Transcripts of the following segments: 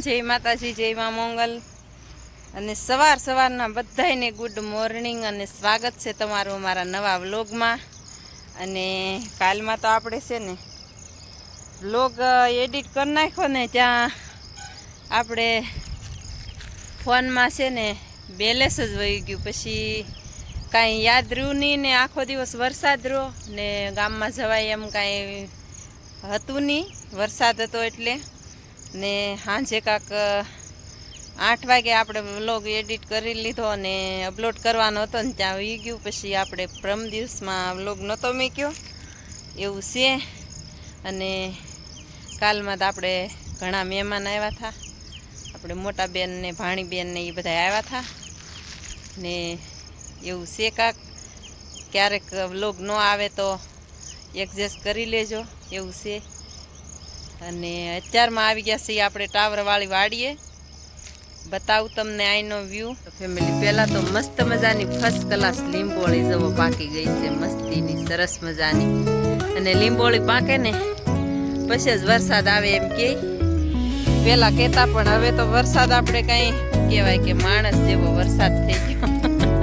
જય માતાજી, જય મા મોંગલ. અને સવાર સવારના બધાયને ગુડ મોર્નિંગ અને સ્વાગત છે તમારું અમારા નવા વ્લોગમાં. અને કાલમાં તો આપણે છે ને વ્લોગ એડિટ કરી નાખ્યો ને ત્યાં આપણે ફોનમાં છે ને બેલેન્સ જ વહી ગયું. પછી કાંઈ યાદ રહ્યું નહીં ને આખો દિવસ વરસાદ રહ્યો ને ગામમાં જવાય એમ કાંઈ હતું નહીં. વરસાદ હતો એટલે ને સાંજે કાંક આઠ વાગે આપણે વ્લોગ એડિટ કરી લીધો અને અપલોડ કરવાનો હતો ને ત્યાં વી ગયું. પછી આપણે પ્રમ દિવસમાં વ્લોગ નહોતો મૂક્યો. એવું છે. અને કાલમાં તો આપણે ઘણા મહેમાન આવ્યા હતા આપણે મોટા બેન ને ભાણી બેન ને એ બધા આવ્યા હતા ને એવું છે કાંક. ક્યારેક વ્લોગ ન આવે તો એડજસ્ટ કરી લેજો. એવું છે. અને અત્યારમાં આવી ગયા છીએ આપણે ટાવરવાળી વાડીએ. બતાવું તમને આઈનો વ્યૂ ફેમિલી પહેલાં તો મસ્ત મજાની ફર્સ્ટ ક્લાસ લીંબોળી જવો પાકી ગઈ છે મસ્તીની, સરસ મજાની. અને લીંબોળી પાકે ને, પછી જ વરસાદ આવે એમ કે. પહેલાં કહેતા પણ હવે તો વરસાદ આપણે કંઈ કહેવાય કે માણસ જેવો વરસાદ થઈ ગયો.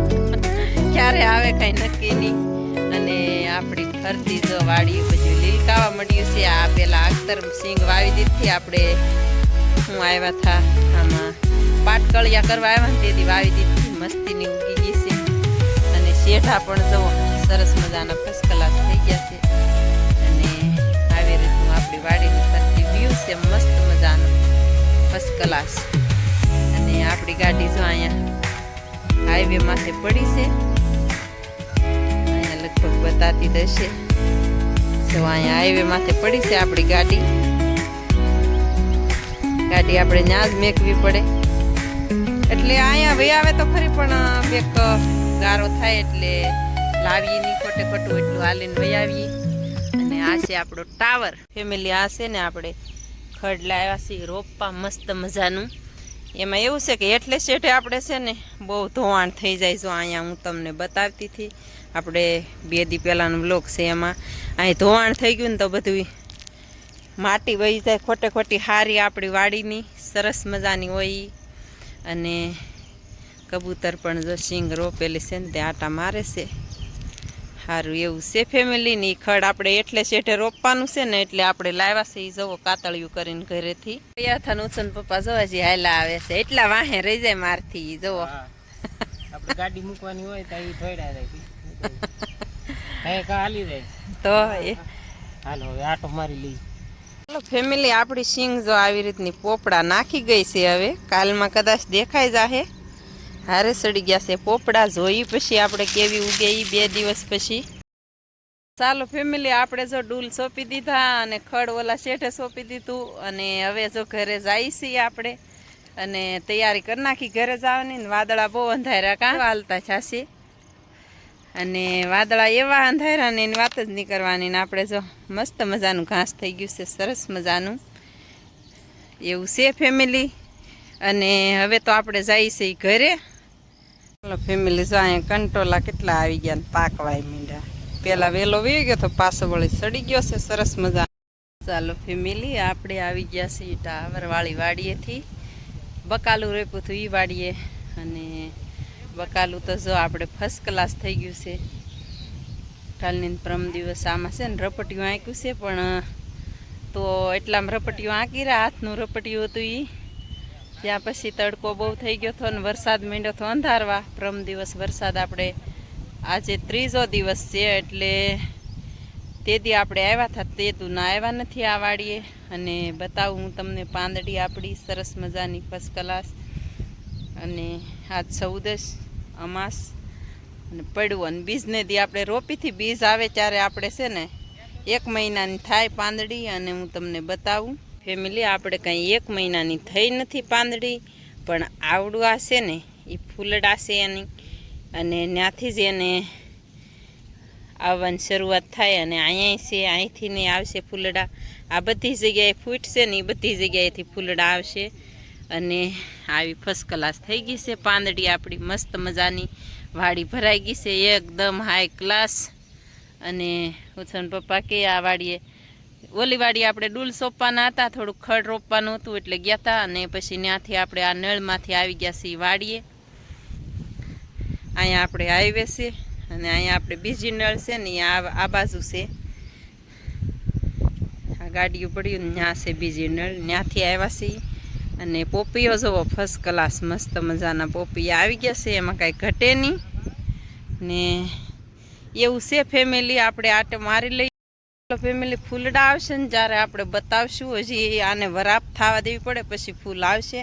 ક્યારે આવે કાંઈ નક્કી નહીં. અને આપણી ફરતી જો વાડી બધું લીલકાવા મળ્યું છે. આ પેલા અખ્તર સિંગ વાવી દીધી. આપણે હું આવ્યા હતા આમાં પાટકળિયા કરવા આવ્યા તેથી વાવી દીધી. મસ્તીની ઉગી ગઈ છે. અને શેઠા પણ જો સરસ મજાના ફર્સ્ટ ક્લાસ થઈ ગયા છે. અને આવી રીતનું આપણી વાડીની ફરતી વ્યૂ છે. મસ્ત મજાનો ફર્સ્ટ ક્લાસ અને આપણી ગાડી જો અહીંયા હાઈવે માથે પડી છે. લગભગ બતાતી દશે. તો અહીંયા હાઈવે માથે પડી છે આપણી ગાડી. ગાડી આપણે ત્યાં જ મેકવી પડે. એટલે અહીંયા વહી આવે તો ખરી, પણ બેક ગારો થાય એટલે લાવીએ નહીં ખોટે ખોટું, એટલું હાલીને વહી આવીએ. અને આ છે આપણો ટાવર. ફેમિલી આ છે ને આપણે ખડ લાવ્યા છીએ, રોપવા મસ્ત મજાનું. એમાં એવું છે કે એટલે શેઠે આપણે છે ને બહુ ધોવાણ થઈ જાય જો અહીંયા હું તમને બતાવતી હતી. આપણે બે દી પહેલાંનો બ્લોક છે એમાં. અહીં ધોવાણ થઈ ગયું ને તો બધું માટી વહી જાય, ખોટે ખોટી હારી આપણી વાડીની, સરસ મજાની હોય. અને કબૂતર પણ જો સિંગ રોપેલી છે ને તે આટા મારે છે. સારું એવું છે ફેમિલીની ખડ. આપણે એટલે શેઠે રોપવાનું છે ને એટલે આપણે લાવ્યા છે એ જવો કાતળિયું કરીને ઘરેથી. ગયા હતા ઉછન પપ્પા જોવા જે હાલા આવે છે. એટલા વાહે રહી જાય મારથી જોવો. આપણે ગાડી મૂકવાની હોય તો એ થોડા જાય. તો હાલો હવે આટો મારી લઈ. ચાલો ફેમિલી આપણી સિંગ જો આવી રીતની પોપડા નાખી ગઈ છે હવે. કાલમાં કદાચ દેખાઈ જાહે. હારે સડી ગયા છે પોપડા જોઈ પછી આપણે કેવી ઉગે એ બે દિવસ પછી. ચાલો ફેમિલી આપણે જો ડૂલ સોંપી દીધા અને ખડ ઓલા શેઠે સોંપી દીધું અને હવે જો ઘરે જાય છીએ આપણે. અને તૈયારી કરી નાખી ઘરે જવાની ને વાદળા બહુ અંધાર્યા કાં? હાલતા છાસી અને વાદળા એવા અંધારા ને એની વાત જ નહીં કરવાની ને આપણે જો મસ્ત મજાનું ઘાસ થઈ ગયું છે, સરસ મજાનું. એવું છે ફેમિલી અને હવે તો આપણે જઈએ છીએ ઘરે. ચાલો ફેમિલી જો અહીંયા કંટોલા કેટલા આવી ગયા ને પાકવાય મીંડા. પેલા વહેલો વી ગયો તો પાછો વળી સડી ગયો છે, સરસ મજા. ચાલો ફેમિલી આપણે આવી ગયા છીએ ટાવરવાળી વાડીએથી. બકાલું રેપું હતું એ વાડીએ. અને બકાલું તો જો આપણે ફર્સ્ટ ક્લાસ થઈ ગયું છે. કાલની પ્રમ દિવસ આમાં છે ને રપટિયું આંક્યું છે, પણ તો એટલામાં રપટિયું આંકી રહ્યા, હાથનું રપટિયું હતું એ ત્યાં પછી તડકો બહુ થઈ ગયો હતો ને વરસાદ મીંડો હતો અંધારવા. પ્રમ દિવસ વરસાદ આપણે, આજે ત્રીજો દિવસ છે, એટલે તે દી આપણે આવ્યા હતા, તે તું ના આવ્યા નથી આ વાડીએ. અને બતાવું હું તમને પાંદડી આપણી સરસ મજાની ફર્સ્ટ ક્લાસ અને આજ ચૌદશ અમાસ. અને પડવું અને બીજને દી આપણે રોપીથી બીજ આવે ત્યારે આપણે છે ને એક મહિનાની થાય પાંદડી અને હું તમને બતાવું. ફેમિલી આપણે કંઈ એક મહિનાની થઈ નથી પાંદડી, પણ આવડું આ છે ને એ ફૂલડા છે એની. અને ત્યાંથી જ એને આવવાની શરૂઆત થાય અને અહીંયા છે અહીંથી ને આવશે ફૂલડા. આ બધી જગ્યાએ ફૂટશે ને એ બધી જગ્યાએથી ફૂલડા આવશે. અને આવી ફર્સ્ટ ક્લાસ થઈ ગઈ છે. પાંદડી આપણી મસ્ત મજાની વાડી ભરાઈ ગઈ છે. એકદમ હાઈ ક્લાસ અને ઉછન પપ્પા કે આ વાડીએ ઓલી વાડી આપણે ડૂલ સોંપવાના હતા. થોડુંક ખડ રોપવાનું હતું એટલે ગયા હતા અને પછી ત્યાંથી આપણે આ નળમાંથી આવી ગયા છીએ વાડીએ. અહીંયા આપણે હાઈવે છે અને અહીંયા આપણે બીજી નળ છે ને આ બાજુ છે. આ ગાડીઓ પડ્યું ત્યાં છે બીજી નળ. ત્યાંથી આવ્યા છીએ. અને પોપીઓ જુઓ ફર્સ્ટ ક્લાસ મસ્ત મજાના પોપી આવી ગયા છે, એમાં કાંઈ ઘટે નહીં. ને એવું છે ફેમિલી આપણે આટે મારી લઈ ફેમિલી ફૂલડા આવશે ને જ્યારે આપણે બતાવશું, હજી આને વરાપ થવા દેવી પડે, પછી ફૂલ આવશે.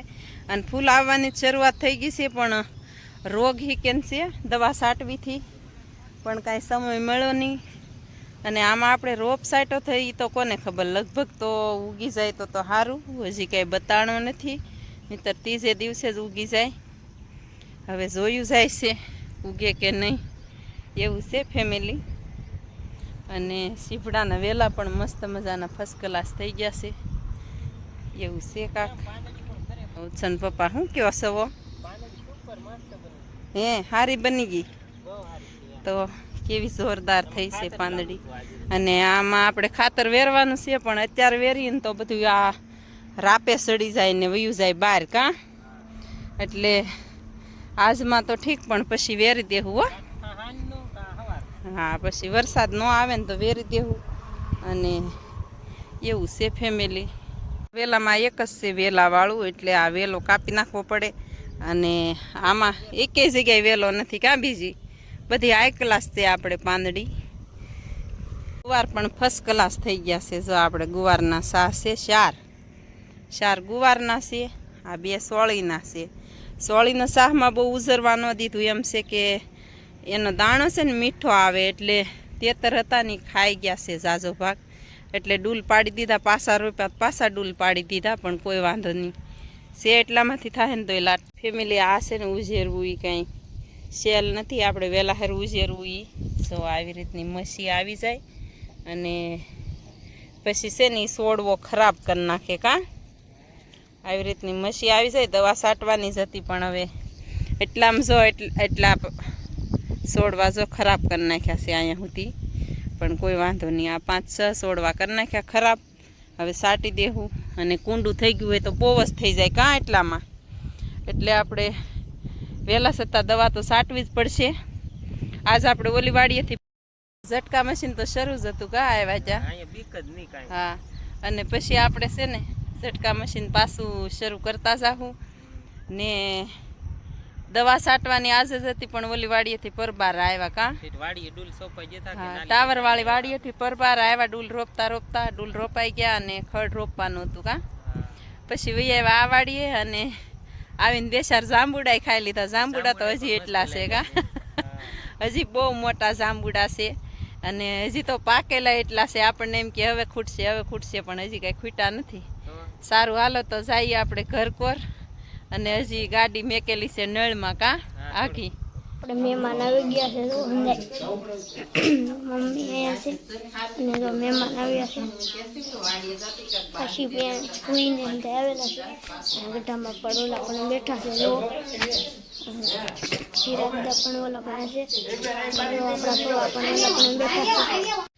અને ફૂલ આવવાની શરૂઆત થઈ ગઈ છે, પણ રોગ હી કેમ છે, દવા સાટવીથી. પણ કાંઈ સમય મળ્યો નહીં. અને આમાં આપણે રોપ સાટો થઈ તો કોને ખબર? લગભગ તો ઉગી જાય તો તો સારું હજી કાંઈ બતાણો નથી. નહીતર ત્રીજે દિવસે જ ઉગી જાય. હવે જોયું જાય છે ઉગે કે નહીં. એવું છે ફેમિલી અને સીપડાના વેલા પણ મસ્ત મજાના ફર્સ્ટ ક્લાસ થઈ ગયા છે. એવું છે કાક. ઉત્સન પપ્પા, શું કહેવા સવો? હે, હારી બની ગઈ. તો કેવી જોરદાર થઈ છે પાંદડી. અને આમાં આપણે ખાતર વેરવાનું છે, પણ અત્યારે વેરીને તો બધું આ રાપે સડી જાય ને વયું જાય બહાર કાં? એટલે આજમાં તો ઠીક, પણ પછી વેરી દેવું હો. હા, પછી વરસાદ ન આવે ને તો વેરી દેવું. અને એવું છે ફેમિલી વેલામાં એક જ છે વેલાવાળું, એટલે આ વેલો કાપી નાખવો પડે. અને આમાં એકેય જગ્યાએ વેલો નથી, કાં બીજી? બધી હાઈ ક્લાસ છે આપણે પાંદડી. ગુવાર પણ ફર્સ્ટ ક્લાસ થઈ ગયા છે, જો આપણે ગુવારના સા છે ચાર ચાર ગુવારના છે, આ બે સોળીના છે. સોળીના શાહમાં બહુ ઉઝરવા ન દીધું એમ છે કે એનો દાણો છે ને મીઠો આવે એટલે તેતર હતા ને ખાઈ ગયા છે ઝાઝો ભાગ. એટલે ડૂલ પાડી દીધા પાસા રૂપિયા પાસા ડૂલ પાડી દીધા, પણ કોઈ વાંધો નહીં. છે એટલામાંથી થાય ને તો એ લાટ. ફેમિલી આ છે ને ઉઝેરવું એ કાંઈ. સેલ નથી, આપણે વહેલા હેર ઉજેરવું એ તો આવી રીતની મસી આવી જાય અને પછી છે ને સોડવો ખરાબ કરી નાખે કાં. આવી રીતની મસી આવી જાય, દવા સાટવાની જ હતી, પણ હવે એટલામાં જો એટલ- સોડવા જો ખરાબ કરી નાખ્યા છે અહીંયા સુધી. પણ કોઈ વાંધો નહીં, આ પાંચ, છ સોડવા કરી નાખ્યા ખરાબ. હવે સાટી દેવું અને કુંડું થઈ ગયું હોય તો પોવસ થઈ જાય કાં એટલામાં. એટલે આપણે વહેલા છતાં દવા તો સાટવી જ પડશે. આજ આપણે ઓલી વાડીએથી ઝટકા મશીન તો શરૂ જ હતું કા આવ્યા જ હા અને પછી આપણે છે ને ઝટકા મશીન પાછું શરૂ કરતા જાહું. ને દવા સાટવાની આજ જ હતી પણ ઓલી વાડીએથી પરબાર આવ્યા કાં. ટાવર વાળી વાડીએથી પરબાર આવ્યા ડૂલ રોપતા રોપતા ડૂલ રોપાઈ ગયા અને ખડ રોપવાનું હતું કા. પછી વૈયા આવ્યા આ વાડીએ અને આવીને ચાર જાંબુડા ખાઈ લીધા. જાંબુડા તો હજી એટલા છે કા? હજી બહુ મોટા જાંબુડા છે. અને હજી તો પાકેલા એટલા છે. આપણને એમ કે હવે ખૂટશે હવે ખૂટશે પણ હજી કાંઈ ખૂટા નથી. સારું હાલો તો જઈએ આપણે ઘર કોર. અને હજી ગાડી મેકેલી છે નળમાં કાં? આખી. આપણે મહેમાન આવી ગયા છે તો અંદર મમ્મી અહીંયા છે અને જો મહેમાન આવ્યા છે. પછી બેન સુઈને અંદર આવેલા છે. અને ગઢામાં ઓલા પણ બેઠા છે જો શીરા બધા પણ ઓલા પણ છે. આપણા પણ ઓલા પણ બેઠા છે.